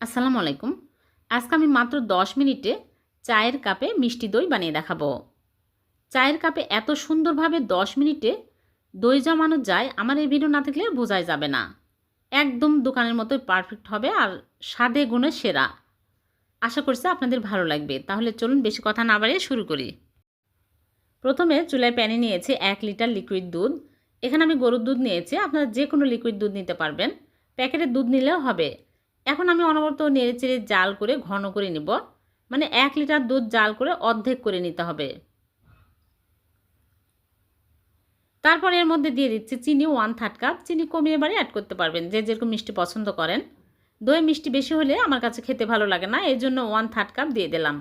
আসসালামু আলাইকুম। আজকে আমি মাত্র দশ মিনিটে চায়ের কাপে মিষ্টি দই বানিয়ে দেখাবো। চায়ের কাপে এত সুন্দরভাবে দশ মিনিটে দই জমানো যায়, আমার এই ভিডিও না থাকলে বোঝাই যাবে না। একদম দোকানের মতোই পারফেক্ট হবে আর স্বাদে গুণে সেরা। আশা করছি আপনাদের ভালো লাগবে। তাহলে চলুন বেশি কথা না বাড়িয়ে শুরু করি। প্রথমে চুলায় প্যানে নিয়েছি এক লিটার লিকুইড দুধ। এখানে আমি গরুর দুধ নিয়েছি, আপনারা যে কোনো লিকুইড দুধ নিতে পারবেন। প্যাকেটের দুধ নিলেও হবে। এখন আমি অনবরত নেড়ে চেড়ে জাল করে ঘন করে নিব। মানে এক লিটার দুধ জাল করে অর্ধেক করে নিতে হবে। তারপর এর মধ্যে দিয়ে দিচ্ছি চিনি ওয়ান থার্ড কাপ। চিনি কমিয়ে বাড়ি অ্যাড করতে পারবেন। যে যেরকম মিষ্টি পছন্দ করেন। দই মিষ্টি বেশি হলে আমার কাছে খেতে ভালো লাগে না এই জন্য ওয়ান থার্ড কাপ দিয়ে দিলাম।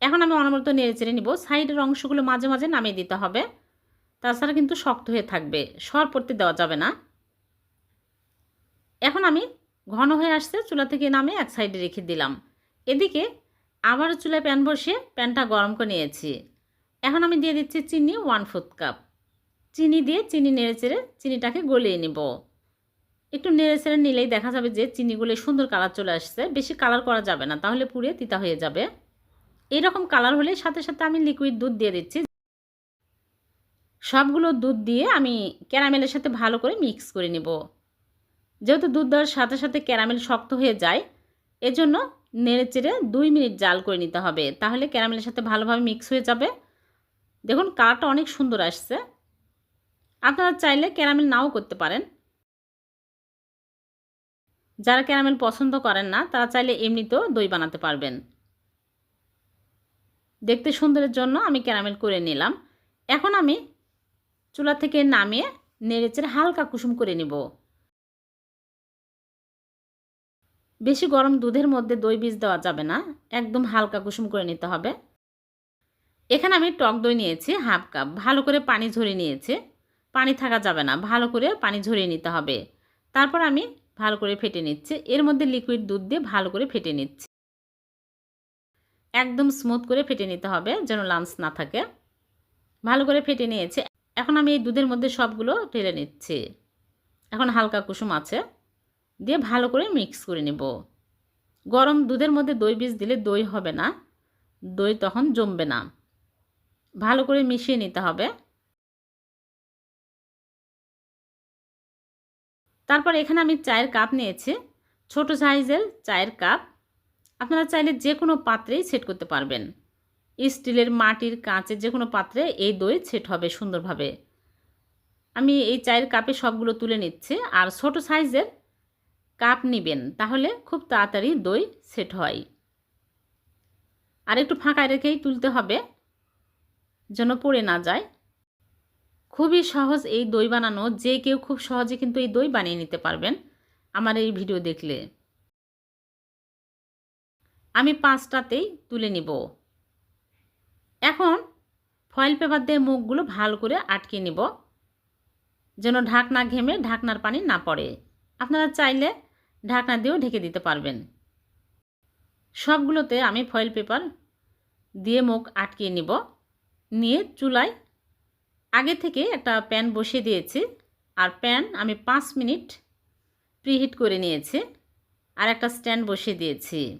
এখন আমি অনবরত নেড়ে চেড়ে নিব। সাইডের অংশগুলো মাঝে মাঝে নামিয়ে দিতে হবে। তাছাড়া কিন্তু শক্ত হয়ে থাকবে। সর পড়তে দেওয়া যাবে না। এখন আমি ঘন হয়ে আসছে, চুলা থেকে নামে এক সাইডে রেখে দিলাম। এদিকে আবারও চুলায় প্যান বসিয়ে প্যানটা গরম করে নিয়েছি। এখন আমি দিয়ে দিচ্ছি চিনি ওয়ান ফোর্থ কাপ। চিনি দিয়ে চিনি নেড়ে চেড়ে চিনিটাকে গলিয়ে নেব। একটু নেড়ে চেড়ে নিলেই দেখা যাবে যে চিনিগুলো সুন্দর কালার চলে আসছে। বেশি কালার করা যাবে না, তাহলে পুড়ে তিতা হয়ে যাবে। এইরকম কালার হলে সাথে সাথে আমি লিকুইড দুধ দিয়ে দিচ্ছি। সবগুলো দুধ দিয়ে আমি ক্যারামেলের সাথে ভালো করে মিক্স করে নেব। যেহেতু দুধ দেওয়ার সাথে সাথে ক্যারামেল শক্ত হয়ে যায়, এজন্য নেড়ে চেড়ে দুই মিনিট জাল করে নিতে হবে। তাহলে ক্যারামেলের সাথে ভালোভাবে মিক্স হয়ে যাবে। দেখুন, কালারটা অনেক সুন্দর আসছে। আপনারা চাইলে ক্যারামেল নাও করতে পারেন। যারা ক্যারামেল পছন্দ করেন না, তারা চাইলে এমনিতেও দই বানাতে পারবেন। দেখতে সুন্দরের জন্য আমি ক্যারামেল করে নিলাম। এখন আমি চুলা থেকে নামিয়ে নেড়েচেড়ে হালকা কুসুম করে নিব। বেশি গরম দুধের মধ্যে দই বীজ দেওয়া যাবে না, একদম হালকা কুসুম করে নিতে হবে। এখানে আমি টক দই নিয়েছি, হাফ কাপ, ভালো করে পানি ঝরিয়ে নিয়েছি। পানি থাকা যাবে না, ভালো করে পানি ঝরিয়ে নিতে হবে। তারপর আমি ভালো করে ফেটে নিচ্ছি, এর মধ্যে লিকুইড দুধ দিয়ে ভালো করে ফেটে নিচ্ছি। একদম স্মুথ করে ফেটে নিতে হবে, যেন লাঞ্চ না থাকে। ভালো করে ফেটে নিয়েছে, এখন আমি এই দুধের মধ্যে সবগুলো ঢেলে নিচ্ছি। এখন হালকা কুসুম আছে। দিয়ে ভালো করে মিক্স করে নেব। গরম দুধের মধ্যে দই বীজ দিলে দই হবে না, দই তখন জমবে না। ভালো করে মিশিয়ে নিতে হবে। তারপর এখানে আমি চায়ের কাপ নিয়েছি, ছোট সাইজের চায়ের কাপ। আপনারা চাইলে যে কোনো পাত্রেই সেট করতে পারবেন। স্টিলের মাটির কাঁচের যে কোনো পাত্রে এই দই সেট হবে সুন্দরভাবে। আমি এই চায়ের কাপে সবগুলো তুলে নিচ্ছি, আর ছোট সাইজের কাপ নেবেন, তাহলে খুব তাড়াতাড়ি দই সেট হয়। আর একটু ফাঁকা রেখেই তুলতে হবে, যেন পড়ে না যায়। খুবই সহজ এই দই বানানো, যে কেউ খুব সহজে কিন্তু এই দই বানিয়ে নিতে পারবেন আমার এই ভিডিও দেখলে। আমি পাঁচটাতেই তুলে নিব। এখন ফয়েল পেপার দিয়ে মুখগুলো ভালো করে আটকে নিব, যেন ঢাকনা ঘেমে ঢাকনার পানি না পড়ে। আপনারা চাইলে ঢাকনা দিয়েও ঢেকে দিতে পারবেন। সবগুলোতে আমি ফয়েল পেপার দিয়ে মুখ আটকিয়ে নিব। নিয়ে চুলায় আগে থেকে একটা প্যান বসিয়ে দিয়েছি। আর প্যান আমি পাঁচ মিনিট প্রিহিট করে নিয়েছি। আর একটা স্ট্যান্ড বসিয়ে দিয়েছি।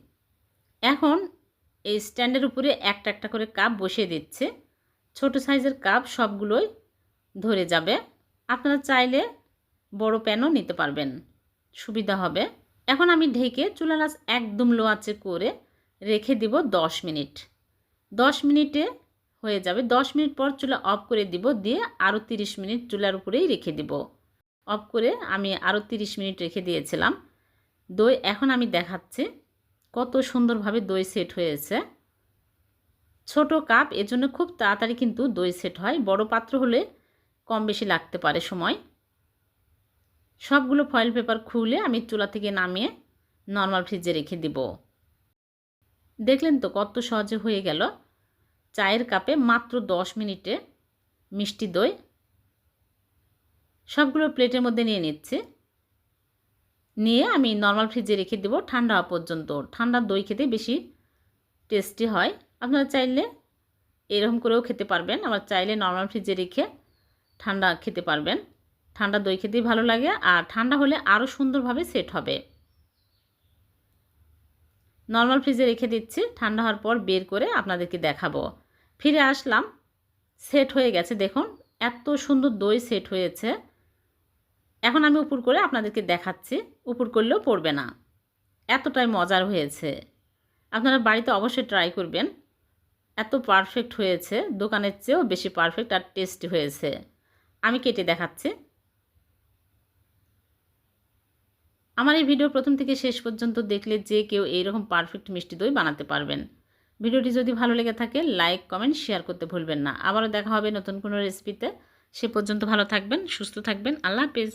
এখন এই স্ট্যান্ডের উপরে একটা একটা করে কাপ বসিয়ে দিচ্ছে। ছোট সাইজের কাপ সবগুলোই ধরে যাবে। আপনারা চাইলে বড় প্যানও নিতে পারবেন। সুবিধা হবে। এখন আমি ঢেকে চুলার আঁচ একদম লো আঁচে করে রেখে দিব দশ মিনিট। দশ মিনিটে হয়ে যাবে। দশ মিনিট পর চুলা অফ করে দিব, দিয়ে আরও তিরিশ মিনিট চুলার উপরেই রেখে দিব। অফ করে আমি আরও তিরিশ মিনিট রেখে দিয়েছিলাম। দই এখন আমি দেখাচ্ছি কত সুন্দরভাবে দই সেট হয়েছে। ছোট কাপ, এজন্য খুব তাড়াতাড়ি কিন্তু দই সেট হয়। বড় পাত্র হলে কম বেশি লাগতে পারে সময়। সবগুলো ফয়েল পেপার খুলে আমি চুলা থেকে নামিয়ে নর্মাল ফ্রিজে রেখে দিব। দেখলেন তো কত সহজে হয়ে গেল। চায়ের কাপে মাত্র দশ মিনিটে মিষ্টি দই। সবগুলো প্লেটের মধ্যে নিয়ে নিচ্ছি। নিয়ে আমি নর্মাল ফ্রিজে রেখে দেবো ঠান্ডা হওয়া পর্যন্ত। ঠান্ডা দই খেতে বেশি টেস্টি হয়। আপনারা চাইলে এরকম করেও খেতে পারবেন। আবার চাইলে নর্মাল ফ্রিজে রেখে ঠান্ডা খেতে পারবেন। ঠান্ডা দই খেতেই ভালো লাগে, আর ঠান্ডা হলে আরও সুন্দরভাবে সেট হবে। নর্মাল ফ্রিজে রেখে দিচ্ছি, ঠান্ডা হওয়ার পর বের করে আপনাদেরকে দেখাবো। ফিরে আসলাম সেট হয়ে গেছে, দেখুন, এত সুন্দর দই সেট হয়েছে। এখন আমি উপর করে আপনাদেরকে দেখাচ্ছি, উপর করলেও পড়বে না। এতটাই মজার হয়েছে। আপনারা বাড়িতে অবশ্যই ট্রাই করবেন। এত পারফেক্ট হয়েছে, দোকানের চেয়েও বেশি পারফেক্ট আর টেস্টি হয়েছে। আমি কেটে দেখাচ্ছি। আমার এই ভিডিও প্রথম থেকে শেষ পর্যন্ত দেখলে যে কেউ এইরকম পারফেক্ট মিষ্টি দই বানাতে পারবেন। ভিডিওটি যদি ভালো লেগে থাকে লাইক কমেন্ট শেয়ার করতে ভুলবেন না। আবারও দেখা হবে নতুন কোনো রেসিপিতে সে পর্যন্ত ভালো থাকবেন, সুস্থ থাকবেন। আল্লাহ হাফেজ।